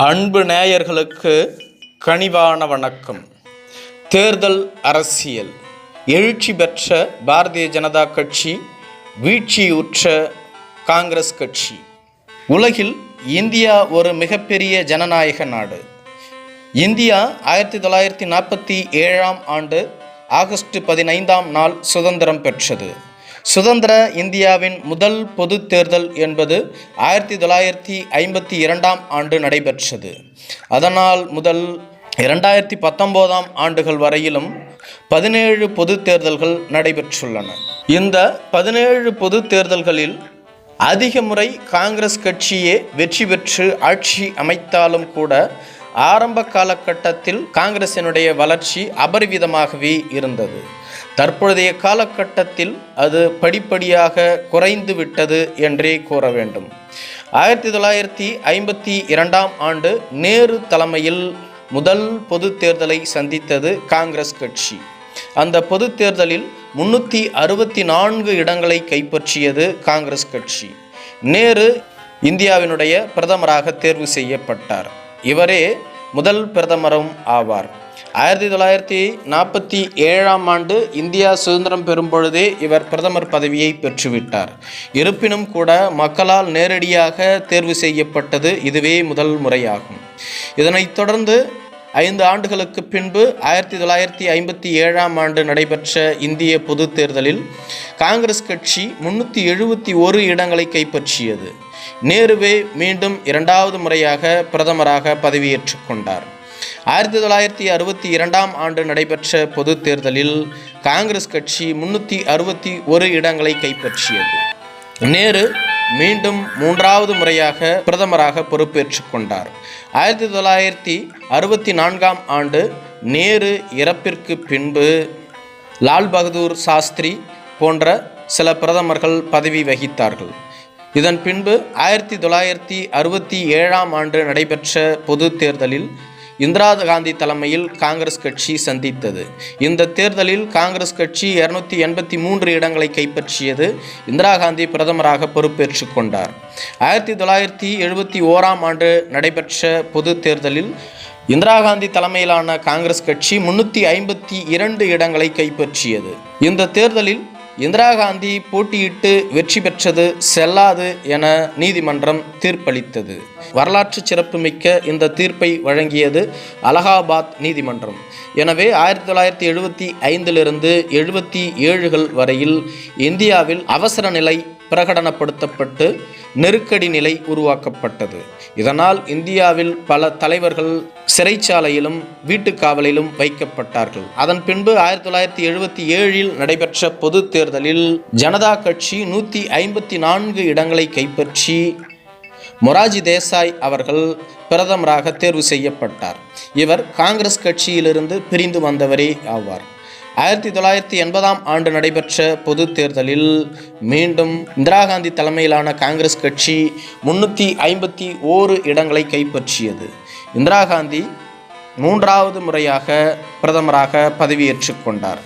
அன்பு நேயர்களுக்கு கனிவான வணக்கம். தேர்தல் அரசியல். எழுச்சி பெற்ற பாரதிய ஜனதா கட்சி வீழ்ச்சியுற்ற காங்கிரஸ் கட்சி. உலகில் இந்தியா ஒரு மிகப்பெரிய ஜனநாயக நாடு. இந்தியா ஆயிரத்தி தொள்ளாயிரத்தி நாற்பத்தி ஏழாம் ஆண்டு ஆகஸ்ட் பதினைந்தாம் நாள் சுதந்திரம் பெற்றது. சுதந்திர இந்தியாவின் முதல் பொது தேர்தல் என்பது ஆயிரத்தி தொள்ளாயிரத்தி ஐம்பத்தி இரண்டாம் ஆண்டு நடைபெற்றது. அதனால் முதல் இரண்டாயிரத்தி பத்தொம்போதாம் ஆண்டுகள் வரையிலும் பதினேழு பொது தேர்தல்கள் நடைபெற்றுள்ளன. இந்த பதினேழு பொது தேர்தல்களில் அதிக முறை காங்கிரஸ் கட்சியே வெற்றி பெற்று ஆட்சி அமைத்தாலும் கூட ஆரம்ப காலகட்டத்தில் காங்கிரசினுடைய வளர்ச்சி அபரிவிதமாகவே இருந்தது. தற்பொழுதைய காலகட்டத்தில் அது படிப்படியாக குறைந்து விட்டது என்றே கூற வேண்டும். ஆயிரத்தி தொள்ளாயிரத்தி ஐம்பத்தி இரண்டாம் ஆண்டு நேரு தலைமையில் முதல் பொது தேர்தலை சந்தித்தது காங்கிரஸ் கட்சி. அந்த பொது தேர்தலில் முன்னூற்றி அறுபத்தி நான்கு இடங்களை கைப்பற்றியது காங்கிரஸ் கட்சி. நேரு இந்தியாவினுடைய பிரதமராக தேர்வு செய்யப்பட்டார். இவரே முதல் பிரதமரும் ஆவார். ஆயிரத்தி தொள்ளாயிரத்தி நாற்பத்தி ஏழாம் ஆண்டு இந்தியா சுதந்திரம் பெறும் பொழுதே இவர் பிரதமர் பதவியை பெற்றுவிட்டார். இருப்பினும் கூட மக்களால் நேரடியாக தேர்வு செய்யப்பட்டது இதுவே முதல் முறையாகும். இதனைத் தொடர்ந்து ஐந்து ஆண்டுகளுக்கு பின்பு ஆயிரத்தி தொள்ளாயிரத்தி ஐம்பத்தி ஏழாம் ஆண்டு நடைபெற்ற இந்திய பொது தேர்தலில் காங்கிரஸ் கட்சி முன்னூற்றி எழுபத்தி ஒரு இடங்களை கைப்பற்றியது. நேருவே மீண்டும் இரண்டாவது முறையாக பிரதமராக பதவியேற்றுக் கொண்டார். ஆயிரத்தி தொள்ளாயிரத்தி அறுபத்தி இரண்டாம் ஆண்டு நடைபெற்ற பொது தேர்தலில் காங்கிரஸ் கட்சி முன்னூற்றி அறுபத்தி ஒரு இடங்களை கைப்பற்றியது. நேரு மீண்டும் மூன்றாவது முறையாக பிரதமராக பொறுப்பேற்றுக் கொண்டார். ஆயிரத்தி தொள்ளாயிரத்தி அறுபத்தி நான்காம் ஆண்டு நேரு இறப்பிற்கு பின்பு லால் பகதூர் சாஸ்திரி போன்ற சில பிரதமர்கள் பதவி வகித்தார்கள். இதன் பின்பு ஆயிரத்தி தொள்ளாயிரத்தி அறுபத்தி ஏழாம் ஆண்டு நடைபெற்ற பொது தேர்தலில் இந்திரா காந்தி தலைமையில் காங்கிரஸ் கட்சி சந்தித்தது. இந்த தேர்தலில் காங்கிரஸ் கட்சி இருநூத்தி எண்பத்தி மூன்று இடங்களை கைப்பற்றியது இந்திரா காந்தி பிரதமராக பொறுப்பேற்றுக் கொண்டார். ஆயிரத்தி தொள்ளாயிரத்தி எழுபத்தி ஓராம் ஆண்டு நடைபெற்ற பொது தேர்தலில் இந்திரா காந்தி தலைமையிலான காங்கிரஸ் கட்சி முன்னூற்றி ஐம்பத்தி இரண்டு இடங்களை கைப்பற்றியது. இந்த தேர்தலில் இந்திரா காந்தி போட்டியிட்டு வெற்றி பெற்றது செல்லாது என நீதிமன்றம் தீர்ப்பளித்தது. வரலாற்று சிறப்புமிக்க இந்த தீர்ப்பை வழங்கியது அலகாபாத் நீதிமன்றம். எனவே ஆயிரத்தி தொள்ளாயிரத்தி எழுபத்தி ஐந்திலிருந்து எழுபத்தி ஏழுகள் வரையில் இந்தியாவில் அவசர நிலை பிரகடனப்படுத்தப்பட்டு நெருக்கடி நிலை உருவாக்கப்பட்டது. இதனால் இந்தியாவில் பல தலைவர்கள் சிறைச்சாலையிலும் வீட்டுக் காவலிலும் வைக்கப்பட்டார்கள். அதன் பின்பு ஆயிரத்தி தொள்ளாயிரத்தி எழுபத்தி ஏழில் நடைபெற்ற பொது தேர்தலில் ஜனதா கட்சி நூற்றி ஐம்பத்தி நான்கு இடங்களை கைப்பற்றி மொராஜி தேசாய் அவர்கள் பிரதமராக தேர்வு செய்யப்பட்டார். இவர் காங்கிரஸ் கட்சியிலிருந்து பிரிந்து வந்தவரே ஆவார். ஆயிரத்தி தொள்ளாயிரத்தி எண்பதாம் ஆண்டு நடைபெற்ற பொது தேர்தலில் மீண்டும் இந்திரா காந்தி தலைமையிலான காங்கிரஸ் கட்சி முன்னூற்றி ஐம்பத்தி ஓரு இடங்களை கைப்பற்றியது. இந்திரா காந்தி மூன்றாவது முறையாக பிரதமராக பதவியேற்றுக் கொண்டார்.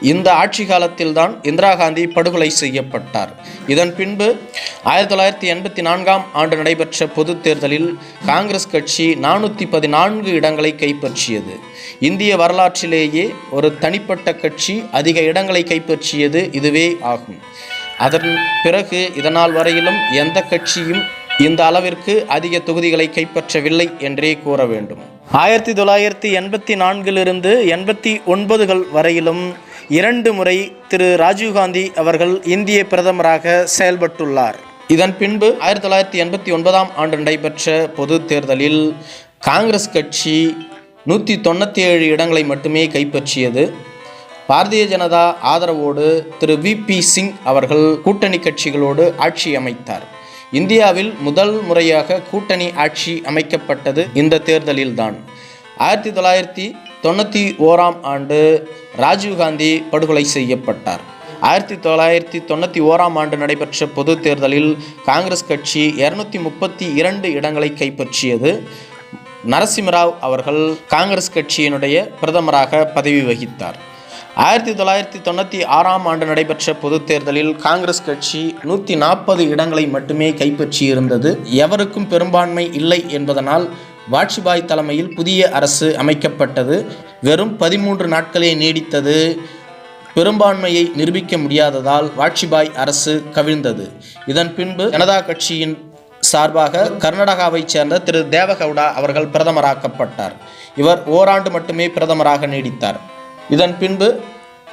இந்த ஆட்சி காலத்தில்தான் இந்திரா காந்தி படுகொலை செய்யப்பட்டார். இதன் பின்பு ஆயிரத்தி தொள்ளாயிரத்தி எண்பத்தி நான்காம் ஆண்டு நடைபெற்ற பொது தேர்தலில் காங்கிரஸ் கட்சி நானூற்றி பதினான்கு இடங்களை கைப்பற்றியது. இந்திய வரலாற்றிலேயே ஒரு தனிப்பட்ட கட்சி அதிக இடங்களை கைப்பற்றியது இதுவே ஆகும். அதன் பிறகு இதனால் வரையிலும் எந்த கட்சியும் இந்த அளவிற்கு அதிக தொகுதிகளை கைப்பற்றவில்லை என்றே கூற வேண்டும். ஆயிரத்தி தொள்ளாயிரத்தி எண்பத்தி நான்கிலிருந்து எண்பத்தி ஒன்பதுகள் வரையிலும் இரண்டு முறை திரு ராஜீவ்காந்தி அவர்கள் இந்திய பிரதமராக செயல்பட்டுள்ளார். இதன் பின்பு ஆயிரத்தி தொள்ளாயிரத்தி எண்பத்தி ஒன்பதாம் ஆண்டு நடைபெற்ற பொது தேர்தலில் காங்கிரஸ் கட்சி நூற்றி தொண்ணூற்றி ஏழு இடங்களை மட்டுமே கைப்பற்றியது. பாரதிய ஜனதா ஆதரவோடு திரு வி பி சிங் அவர்கள் கூட்டணி கட்சிகளோடு ஆட்சி அமைத்தார். இந்தியாவில் முதல் முறையாக கூட்டணி ஆட்சி அமைக்கப்பட்டது இந்த தேர்தலில்தான். ஆயிரத்தி தொள்ளாயிரத்தி தொண்ணூற்றி ஓராம் ஆண்டு ராஜீவ்காந்தி படுகொலை செய்யப்பட்டார். ஆயிரத்தி தொள்ளாயிரத்தி தொண்ணூற்றி ஓராம் ஆண்டு நடைபெற்ற பொது தேர்தலில் காங்கிரஸ் கட்சி இரநூத்தி முப்பத்தி இரண்டு இடங்களை கைப்பற்றியது. நரசிம்மராவ் அவர்கள் காங்கிரஸ் கட்சியினுடைய பிரதமராக பதவி வகித்தார். ஆயிரத்தி தொள்ளாயிரத்தி தொண்ணூற்றி ஆறாம் ஆண்டு நடைபெற்ற பொதுத் தேர்தலில் காங்கிரஸ் கட்சி நூற்றி நாற்பது இடங்களை மட்டுமே கைப்பற்றியிருந்தது. எவருக்கும் பெரும்பான்மை இல்லை என்பதனால் வாஜ்பாய் தலைமையில் புதிய அரசு அமைக்கப்பட்டது. வெறும் பதிமூன்று நாட்களே நீடித்தது. பெரும்பான்மையை நிரூபிக்க முடியாததால் வாஜ்பாய் அரசு கவிழ்ந்தது. இதன் பின்பு ஜனதா கட்சியின் சார்பாக கர்நாடகாவைச் சேர்ந்த திரு தேவகவுடா அவர்கள் பிரதமராக்கப்பட்டார். இவர் ஓராண்டு மட்டுமே பிரதமராக நீடித்தார். இதன் பின்பு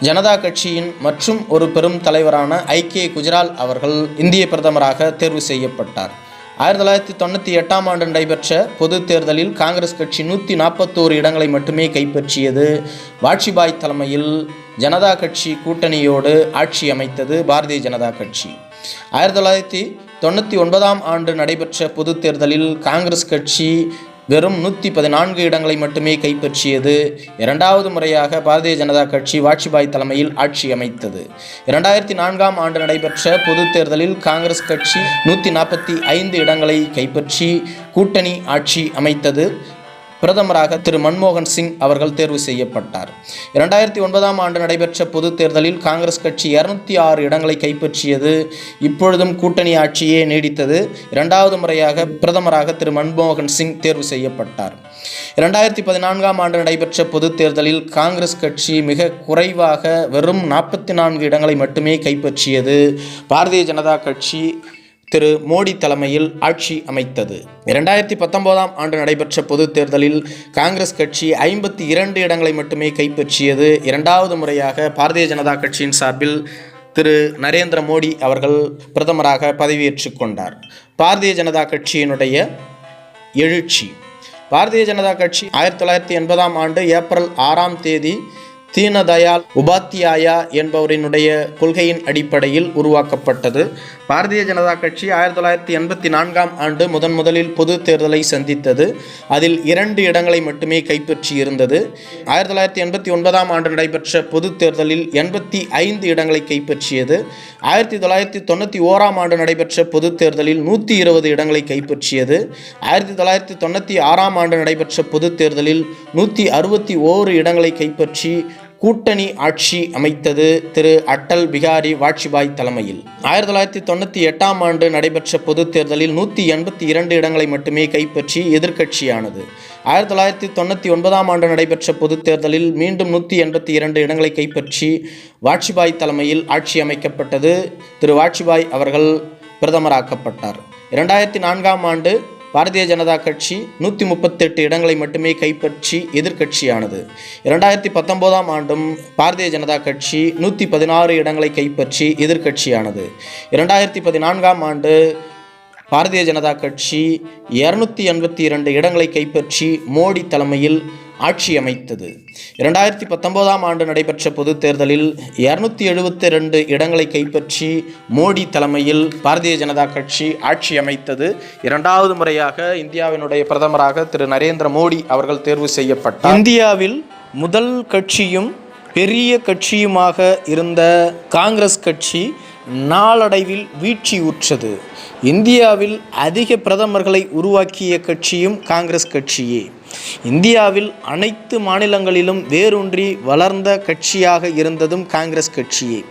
ஜனதா கட்சியின் மற்றும் ஒரு பெரும் தலைவரான ஐக்கிய குஜரால் அவர்கள் இந்திய பிரதமராக தேர்வு செய்யப்பட்டார். ஆயிரத்தி தொள்ளாயிரத்தி தொண்ணூற்றி எட்டாம் ஆண்டு நடைபெற்ற பொது தேர்தலில் காங்கிரஸ் கட்சி நூற்றி நாற்பத்தோரு இடங்களை மட்டுமே கைப்பற்றியது. வாஜ்பாய் தலைமையில் ஜனதா கட்சி கூட்டணியோடு ஆட்சி அமைத்தது பாரதிய ஜனதா கட்சி. ஆயிரத்தி தொள்ளாயிரத்தி தொண்ணூற்றி ஒன்பதாம் ஆண்டு நடைபெற்ற பொதுத் தேர்தலில் காங்கிரஸ் கட்சி வெறும் நூற்றி பதினான்கு இடங்களை மட்டுமே கைப்பற்றியது. இரண்டாவது முறையாக பாரதிய ஜனதா கட்சி வாஜ்பாய் தலைமையில் ஆட்சி அமைத்தது. இரண்டாயிரத்தி நான்காம் ஆண்டு நடைபெற்ற பொது தேர்தலில் காங்கிரஸ் கட்சி நூற்றி நாற்பத்தி ஐந்து இடங்களை கைப்பற்றி கூட்டணி ஆட்சி அமைத்தது. பிரதமராக திரு மன்மோகன் சிங் அவர்கள் தேர்வு செய்யப்பட்டார். இரண்டாயிரத்தி ஒன்பதாம் ஆண்டு நடைபெற்ற பொதுத் தேர்தலில் காங்கிரஸ் கட்சி இருநூத்தி ஆறு இடங்களை கைப்பற்றியது. இப்பொழுதும் கூட்டணி ஆட்சியே நீடித்தது. இரண்டாவது முறையாக பிரதமராக திரு மன்மோகன் சிங் தேர்வு செய்யப்பட்டார். இரண்டாயிரத்தி பதினான்காம் ஆண்டு நடைபெற்ற பொதுத் தேர்தலில் காங்கிரஸ் கட்சி மிக குறைவாக வெறும் நாற்பத்தி நான்கு இடங்களை மட்டுமே கைப்பற்றியது. பாரதிய ஜனதா கட்சி திரு மோடி தலைமையில் ஆட்சி அமைத்தது. இரண்டாயிரத்தி பத்தொன்பதாம் ஆண்டு நடைபெற்ற பொதுத் தேர்தலில் காங்கிரஸ் கட்சி ஐம்பத்தி இரண்டு இடங்களை மட்டுமே கைப்பற்றியது. இரண்டாவது முறையாக பாரதிய ஜனதா கட்சியின் சார்பில் திரு நரேந்திர மோடி அவர்கள் பிரதமராக பதவியேற்றுக் கொண்டார். பாரதிய ஜனதா கட்சியினுடைய எழுச்சி. பாரதிய ஜனதா கட்சி ஆயிரத்தி தொள்ளாயிரத்தி எண்பதாம் ஆண்டு ஏப்ரல் ஆறாம் தேதி தீனதயால் உபாத்தியாயா என்பவரினுடைய கொள்கையின் அடிப்படையில் உருவாக்கப்பட்டது. பாரதிய ஜனதா கட்சி ஆயிரத்தி தொள்ளாயிரத்தி எண்பத்தி நான்காம் ஆண்டு முதன் முதலில் பொது தேர்தலை சந்தித்தது. அதில் இரண்டு இடங்களை மட்டுமே கைப்பற்றி இருந்தது ஆயிரத்தி தொள்ளாயிரத்தி எண்பத்தி ஒன்பதாம் ஆண்டு நடைபெற்ற பொது தேர்தலில் எண்பத்தி ஐந்து இடங்களை கைப்பற்றியது. ஆயிரத்தி தொள்ளாயிரத்தி தொண்ணூற்றி ஓராம் ஆண்டு நடைபெற்ற பொது தேர்தலில் நூற்றி இருபது இடங்களை கைப்பற்றியது. ஆயிரத்தி தொள்ளாயிரத்தி தொண்ணூற்றி ஆறாம் ஆண்டு நடைபெற்ற பொது தேர்தலில் நூற்றி அறுபத்தி ஓரு இடங்களை கைப்பற்றி கூட்டணி ஆட்சி அமைத்தது திரு அட்டல் பிகாரி வாஜ்பாய் தலைமையில். ஆயிரத்தி தொள்ளாயிரத்தி தொண்ணூற்றி எட்டாம் ஆண்டு நடைபெற்ற பொதுத் தேர்தலில் நூற்றி எண்பத்தி இரண்டு இடங்களை மட்டுமே கைப்பற்றி எதிர்க்கட்சியானது. ஆயிரத்தி தொள்ளாயிரத்தி தொண்ணூற்றி ஒன்பதாம் ஆண்டு நடைபெற்ற பொதுத் தேர்தலில் மீண்டும் நூற்றி எண்பத்தி இரண்டு இடங்களை கைப்பற்றி வாஜ்பாய் தலைமையில் ஆட்சி அமைக்கப்பட்டது திரு வாஜ்பாய் அவர்கள் பிரதமராக்கப்பட்டார். இரண்டாயிரத்தி நான்காம் ஆண்டு பாரதிய ஜனதா கட்சி நூற்றி முப்பத்தெட்டு இடங்களை மட்டுமே கைப்பற்றி எதிர்க்கட்சியானது. இரண்டாயிரத்தி பத்தொம்போதாம் ஆண்டும் பாரதிய ஜனதா கட்சி நூற்றி பதினாறு இடங்களை கைப்பற்றி எதிர்க்கட்சியானது. இரண்டாயிரத்தி பதினான்காம் ஆண்டு பாரதிய ஜனதா கட்சி இரநூத்தி எண்பத்தி இரண்டு இடங்களை கைப்பற்றி மோடி தலைமையில் ஆட்சி அமைத்தது இரண்டாயிரத்தி பத்தொன்பதாம் ஆண்டு நடைபெற்ற பொதுத் தேர்தலில் இரநூத்தி எழுபத்தி ரெண்டு இடங்களை கைப்பற்றி மோடி தலைமையில் பாரதிய ஜனதா கட்சி ஆட்சி அமைத்தது இரண்டாவது முறையாக இந்தியாவினுடைய பிரதமராக திரு நரேந்திர மோடி அவர்கள் தேர்வு செய்யப்பட்டார். இந்தியாவில் முதல் கட்சியும் பெரிய கட்சியுமாக இருந்த காங்கிரஸ் கட்சி நாளடைவில் வீழ்ச்சியுற்றது இந்தியாவில் அதிக பிரதமர்களை உருவாக்கிய கட்சியும் காங்கிரஸ் கட்சியே. இந்தியாவில் அனைத்து மாநிலங்களிலும் வேரூன்றி வளர்ந்த கட்சியாக இருந்ததும் காங்கிரஸ் கட்சியே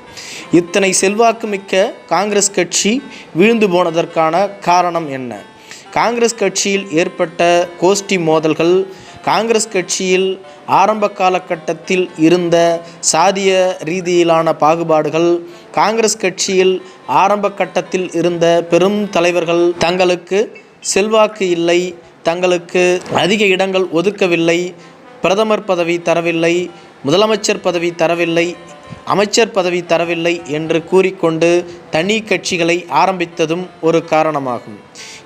இத்தனை செல்வாக்குமிக்க காங்கிரஸ் கட்சி வீழ்ந்து போனதற்கான காரணம் என்ன? காங்கிரஸ் கட்சியில் ஏற்பட்ட கோஷ்டி மோதல்கள் காங்கிரஸ் கட்சியில் ஆரம்ப காலகட்டத்தில் இருந்த சாதிய ரீதியிலான பாகுபாடுகள் காங்கிரஸ் கட்சியில் ஆரம்ப கட்டத்தில் இருந்த பெரும் தலைவர்கள் தங்களுக்கு செல்வாக்கு இல்லை தங்களுக்கு அதிக இடங்கள் ஒதுக்கவில்லை பிரதமர் பதவி தரவில்லை முதலமைச்சர் பதவி தரவில்லை அமைச்சர் பதவி தரவில்லை என்று கூறிக்கொண்டு தனி கட்சிகளை ஆரம்பித்ததும் ஒரு காரணமாகும்.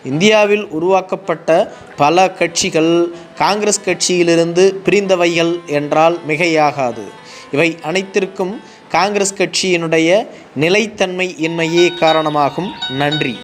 இந்தியாவில் உருவாக்கப்பட்ட பல கட்சிகள் காங்கிரஸ் கட்சியிலிருந்து பிரிந்தவைகள் என்றால் மிகையாகாது. இவை அனைத்திற்கும் காங்கிரஸ் கட்சியினுடைய நிலைத்தன்மை இன்மையே காரணமாகும். நன்றி.